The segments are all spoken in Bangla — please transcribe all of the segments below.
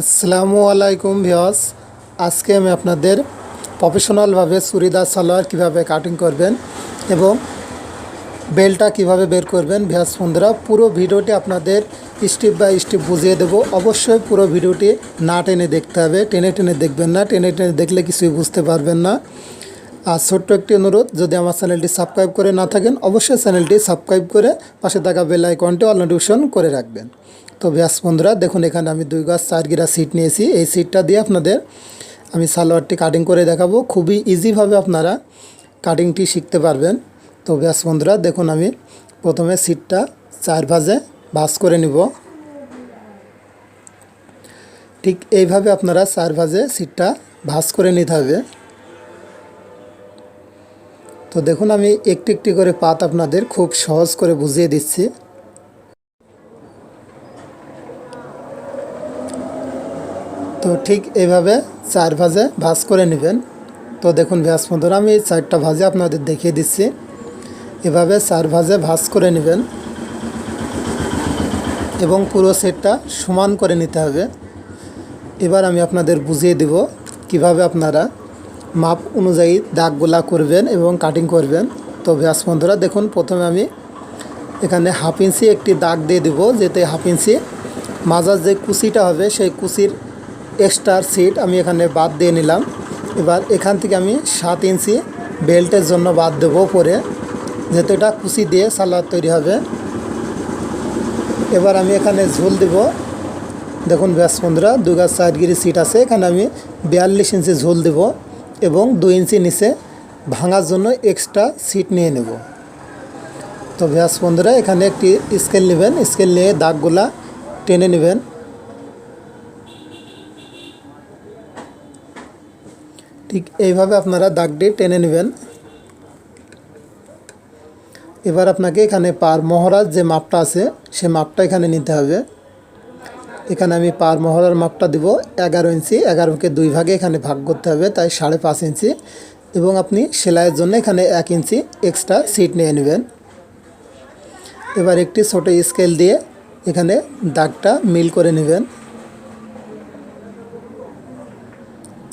আসসালামু আলাইকুম ভিওস আজকে আমি আপনাদের প্রফেশনালভাবে চুড়িদার, সালোয়ার কীভাবে কাটিং করবেন এবং বেলটা কীভাবে বের করবেন ভিয়াস বন্ধুরা, পুরো ভিডিওটি আপনাদের স্টেপ বাই স্টেপ বুঝিয়ে দেবো। অবশ্যই পুরো ভিডিওটি না টেনে দেখতে হবে। টেনে টেনে দেখবেন না, টেনে টেনে দেখলে কিছুই বুঝতে পারবেন না। আর ছোট্ট একটি অনুরোধ, যদি আমার চ্যানেলটি সাবস্ক্রাইব করে না থাকেন, অবশ্যই চ্যানেলটি সাবস্ক্রাইব করে পাশে থাকা বেল আইকনটি অল নোটিফিকেশন করে রাখবেন। তো ব্যাস বন্ধুরা, দেখুন এখানে আমি দুই গাছ, চার গিরা সিট নিয়েছি। এই সিটটা দিয়ে আপনাদের আমি সালোয়ারটি কাটিং করে দেখাবো। খুবই ইজিভাবে আপনারা কাটিংটি শিখতে পারবেন। তো ব্যাস বন্ধুরা, দেখুন আমি প্রথমে সিটটা চার ভাজে ভাজ করে নিব। ঠিক এইভাবে আপনারা চার ভাজে সিটটা ভাজ করে নিতে হবে। তো দেখুন আমি একটি একটি করে পাত আপনাদের খুব সহজ করে বুঝিয়ে দিচ্ছি। তো ঠিক এইভাবে চার ভাজে ভাজ করে নেবেন। তো দেখুন ভ্যাস বন্ধুরা, আমি চারটা ভাজে আপনাদের দেখিয়ে দিচ্ছি। এভাবে চার ভাজে ভাজ করে নেবেন এবং পুরো সেটটা সমান করে নিতে হবে। এবার আমি আপনাদের বুঝিয়ে দেব কীভাবে আপনারা মাপ অনুযায়ী দাগগুলা করবেন এবং কাটিং করবেন। তো ভ্যাস বন্ধুরা, দেখুন প্রথমে আমি এখানে হাফ ইঞ্চি একটি দাগ দিয়ে দেব, যেতে হাফ ইঞ্চি। মাজার যে কুচিটা হবে, সেই কুচির এক্সট্রার সিট আমি এখানে বাদ দিয়ে নিলাম। এবার এখান থেকে আমি সাত ইঞ্চি বেল্টের জন্য বাদ দেবো পরে যেহেতু এটা কুচি দিয়ে সালোয়ার তৈরি হবে। এবার আমি এখানে ঝোল দেব। দেখুন ব্যাস বন্ধুরা, দু গাছ সাইড গিরি সিট আছে, এখানে আমি বিয়াল্লিশ ইঞ্চি ঝোল দেব এবং দুই ইঞ্চি নিচে ভাঙার জন্য এক্সট্রা সিট নিয়ে নেব। তো ব্যাস বন্ধুরা, এখানে একটি স্কেল নেবেন। স্কেল নিয়ে দাগগুলা টেনে নেবেন। ঠিক এইভাবে আপনারা দাগটি টেনে নেবেন। এবার আপনাকে এখানে পার মহড়ার যে মাপটা আছে, সে মাপটা এখানে নিতে হবে। এখানে আমি পার মহড়ার মাপটা দিব, এগারো ইঞ্চি, এগারোকে দুই ভাগে এখানে ভাগ করতে হবে, তাই সাড়ে পাঁচ ইঞ্চি। এবং আপনি সেলাইয়ের জন্য এখানে এক ইঞ্চি এক্সট্রা সিট নিয়ে নেবেন। এবার একটি ছোটো স্কেল দিয়ে এখানে দাগটা মিল করে নেবেন।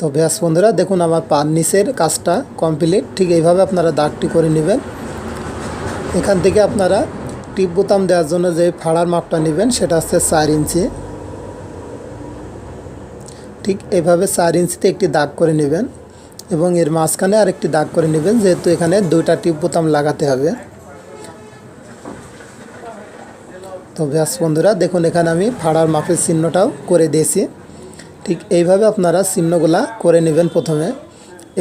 তো ব্যাস বন্ধুরা, দেখুন আমার পার নিচের কাজটা কমপ্লিট ঠিক এইভাবে আপনারা দাগটি করে নেবেন। এখান থেকে আপনারা টিপ বোতাম দেওয়ার জন্য যে ফাড়ার মাপটা নেবেন, সেটা হচ্ছে চার ইঞ্চি। ঠিক এইভাবে চার ইঞ্চিতে একটি দাগ করে নেবেন এবং এর মাঝখানে আরেকটি দাগ করে নেবেন, যেহেতু এখানে দুইটা টিপ বোতাম লাগাতে হবে। তো ব্যাস বন্ধুরা, দেখুন এখানে আমি ফাড়ার মাপের চিহ্নটাও করে দিয়েছি। ঠিক এইভাবে আপনারা চিহ্নগুলা করে নেবেন প্রথমে।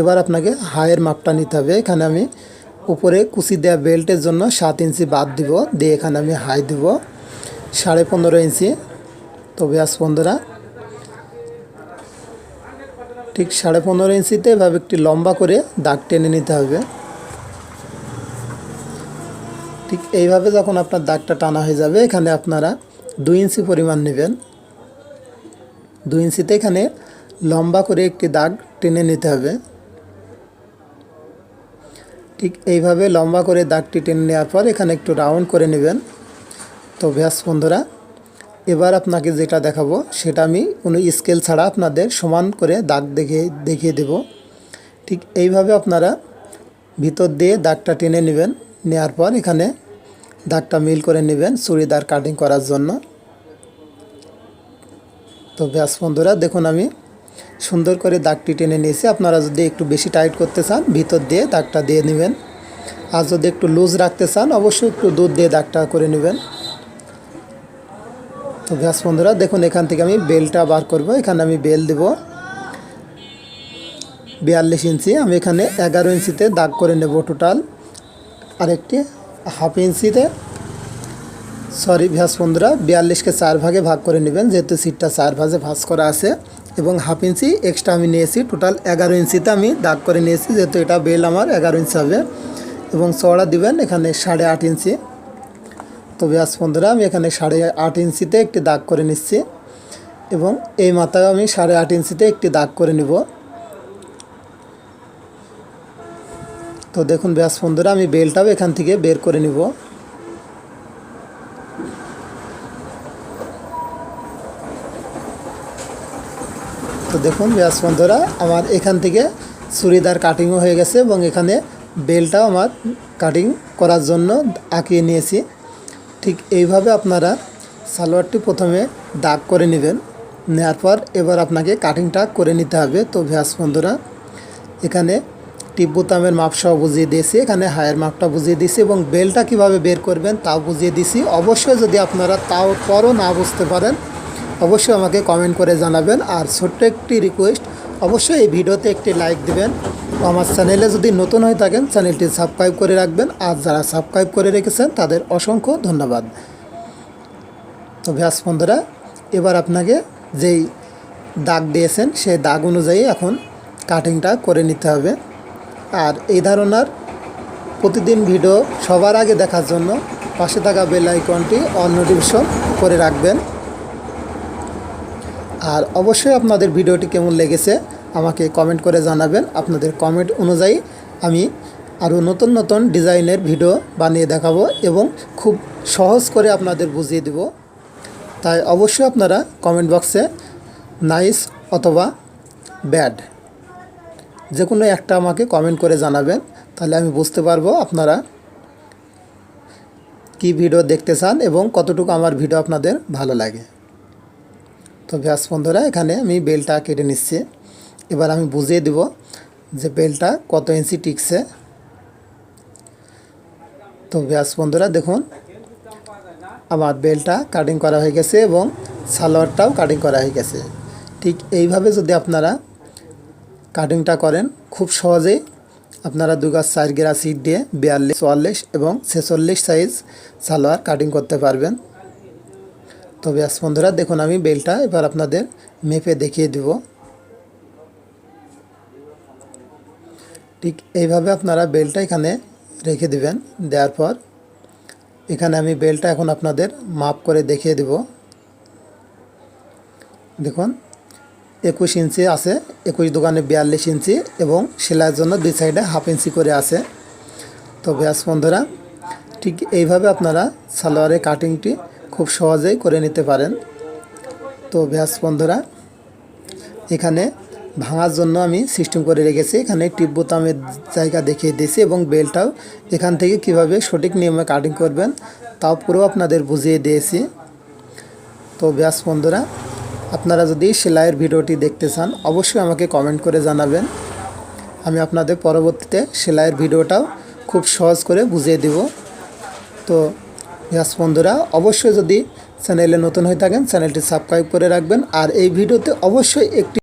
এবার আপনাকে হায়ের মাপটা নিতে হবে। এখানে আমি উপরে কুচি দেওয়া বেল্টের জন্য সাত ইঞ্চি বাদ দিব। দিয়ে এখানে আমি হাই দিব। সাড়ে পনেরো ইঞ্চি। তো ব্যাস বন্ধুরা, ঠিক সাড়ে পনেরো ইঞ্চিতে এভাবে একটি লম্বা করে দাগ টেনে নিতে হবে। ঠিক এইভাবে যখন আপনার দাগটা টানা হয়ে যাবে, এখানে আপনারা দুই ইঞ্চি পরিমাণ নেবেন। দুই ইঞ্চিতে এখানে লম্বা করে একটি দাগ টেনে নিতে হবে। ঠিক এইভাবে লম্বা করে দাগটি টেনে নেওয়ার পর এখানে একটু রাউন্ড করে নেবেন। তো ব্যাস বন্ধুরা, এবার আপনাকে যেটা দেখাবো, সেটা আমি কোনো স্কেল ছাড়া আপনাদের সমান করে দাগ দেখে, দেখিয়ে দেব। ঠিক এইভাবে আপনারা ভিতর দিয়ে দাগটা টেনে নেবেন, নেওয়ার পর এখানে দাগটা মিল করে নেবেন চুড়িদার কাটিং করার জন্য। তো ব্যাস বন্ধুরা, দেখুন আমি সুন্দর করে দাগটি টেনে নিয়েছি। আপনারা যদি একটু বেশি টাইট করতে চান, ভিতর দিয়ে দাগটা দিয়ে নেবেন। আর যদি একটু লুজ রাখতে চান, অবশ্যই একটু দুধ দিয়ে দাগটা করে নেবেন। তো ব্যাস বন্ধুরা, দেখুন এখান থেকে আমি বেলটা বার করব। এখানে আমি বেল দেব বিয়াল্লিশ ইঞ্চি। আমি এখানে এগারো ইঞ্চিতে দাগ করে নেব টোটাল। আরেকটি হাফ ইঞ্চিতে। সরি ভ্যাস বন্ধুরা, বিয়াল্লিশকে চার ভাগে ভাগ করে নেবেন, যেহেতু সিটটা চার ভাগে ভাজ করা আছে, এবং হাফ ইঞ্চি এক্সট্রা আমি নিয়েছি টোটাল এগারো ইঞ্চিতে আমি দাগ করে নিয়েছি, যেহেতু এটা বেল আমার, এগারো ইঞ্চি হবে, এবং চড়া দিবেন এখানে সাড়ে আট ইঞ্চি তো ব্যাস বন্ধুরা, আমি এখানে সাড়ে আট ইঞ্চিতে একটি দাগ করে নিচ্ছি, এবং এই মাথায় আমি সাড়ে আট ইঞ্চিতে একটি দাগ করে নিব। তো দেখুন ব্যাস বন্ধুরা, আমি বেলটাও এখান থেকে বের করে নিব। তো দেখুন, ব্যাস বন্ধুরা, আমার এখান থেকে চুড়িদার কাটিংও হয়ে গেছে এবং এখানে বেলটাও আমার কাটিং করার জন্য আঁকিয়ে নিয়েছি। ঠিক এইভাবে আপনারা সালোয়ারটি প্রথমে দাগ করে নেবেন নেওয়ার পর এবার আপনাকে কাটিংটা করে নিতে হবে। তো ভ্যাস বন্ধুরা, এখানে টিপ বোতামের মাপ সহ বুঝিয়ে দিয়েছি, এখানে হায়ের মাপটা বুঝিয়ে দিয়েছি এবং বেলটা কীভাবে বের করবেন তাও বুঝিয়ে দিয়েছি। অবশ্যই যদি আপনারা তাও পরও না বুঝতে পারেন অবশ্যই আমাকে কমেন্ট করে জানাবেন। আর ছোট্ট একটি রিকোয়েস্ট অবশ্যই এই ভিডিওতে একটি লাইক দিবেন। আমার চ্যানেলে যদি নতুন হয়ে থাকেন চ্যানেলটি সাবস্ক্রাইব করে রাখবেন। আর যারা সাবস্ক্রাইব করে রেখেছেন, তাদের অসংখ্য ধন্যবাদ। তো ব্যাস বন্ধুরা, এবার আপনাকে যেই দাগ দিয়েছেন, সেই দাগ অনুযায়ী এখন কাটিংটা করে নিতে হবে। আর এই ধারণার প্রতিদিন ভিডিও সবার আগে দেখার জন্য পাশে থাকা বেল আইকনটি অন নোটিফিকেশন করে রাখবেন। আর অবশ্যই আপনাদের ভিডিওটি কেমন লেগেছে আমাকে কমেন্ট করে জানাবেন। আপনাদের কমেন্ট অনুযায়ী আমি আরও নতুন নতুন ডিজাইনের ভিডিও বানিয়ে দেখাবো এবং খুব সহজ করে আপনাদের বুঝিয়ে দেব। তাই অবশ্যই আপনারা কমেন্ট বক্সে নাইস অথবা ব্যাড যে কোনো একটা আমাকে কমেন্ট করে জানাবেন, তাহলে আমি বুঝতে পারব আপনারা কি ভিডিও দেখতে চান এবং কতটুকু আমার ভিডিও আপনাদের ভালো লাগে। তো ব্যাস বন্ধুরা, এখানে আমি বেলটা কেটে নিচ্ছি। এবার আমি বুঝিয়ে দেব যে বেলটা কত ইঞ্চি টিকছে। তো ব্যাস বন্ধুরা, দেখুন, আমার বেলটা কাটিং করা হয়ে গেছে এবং সালোয়ারটাও কাটিং করা হয়ে গেছে। ঠিক এইভাবে যদি আপনারা কাটিংটা করেন, খুব সহজেই আপনারা দু গাছ চার গেরা সিট দিয়ে বিয়াল্লিশ, চুয়াল্লিশ এবং ছেচল্লিশ সাইজ সালোয়ার কাটিং করতে পারবেন। তো ব্যাস বন্ধুরা, দেখুন আমি বেলটা এবার আপনাদের মেপে দেখিয়ে দেব। ঠিক এইভাবে আপনারা বেলটা এখানে রেখে দিবেন, দেওয়ার পর এখানে আমি বেলটা এখন আপনাদের মাপ করে দেখিয়ে দেব। দেখুন, একুশ ইঞ্চি আছে, একুশ দোকানে বিয়াল্লিশ ইঞ্চি এবং সেলাইয়ের জন্য দুই সাইডে হাফ ইঞ্চি করে আছে। তো ব্যাস বন্ধুরা, ঠিক এইভাবে আপনারা সালোয়ারের কাটিংটি খুব সহজেই করে নিতে পারেন। তো ব্যাস বন্ধুরা, এখানে ভাঙার জন্য আমি সিস্টেম করে রেখেছি। এখানে টিপ বোতামের জায়গা দেখিয়ে দিয়েছি এবং বেলটাও এখান থেকে কীভাবে সঠিক নিয়মে কাটিং করবেন তাও পুরো আপনাদের বুঝিয়ে দিয়েছি। তো ব্যাস বন্ধুরা, আপনারা যদি সেলাইয়ের ভিডিওটি দেখতে চান, অবশ্যই আমাকে কমেন্ট করে জানাবেন। আমি আপনাদের পরবর্তীতে সেলাইয়ের ভিডিওটাও খুব সহজ করে বুঝিয়ে দেব। তো ইয়াস বন্ধুরা, অবশ্যই যদি চ্যানেলে নতুন হয়ে থাকেন, চ্যানেলটি সাবস্ক্রাইব করে রাখবেন। আর এই ভিডিওতে অবশ্যই একটি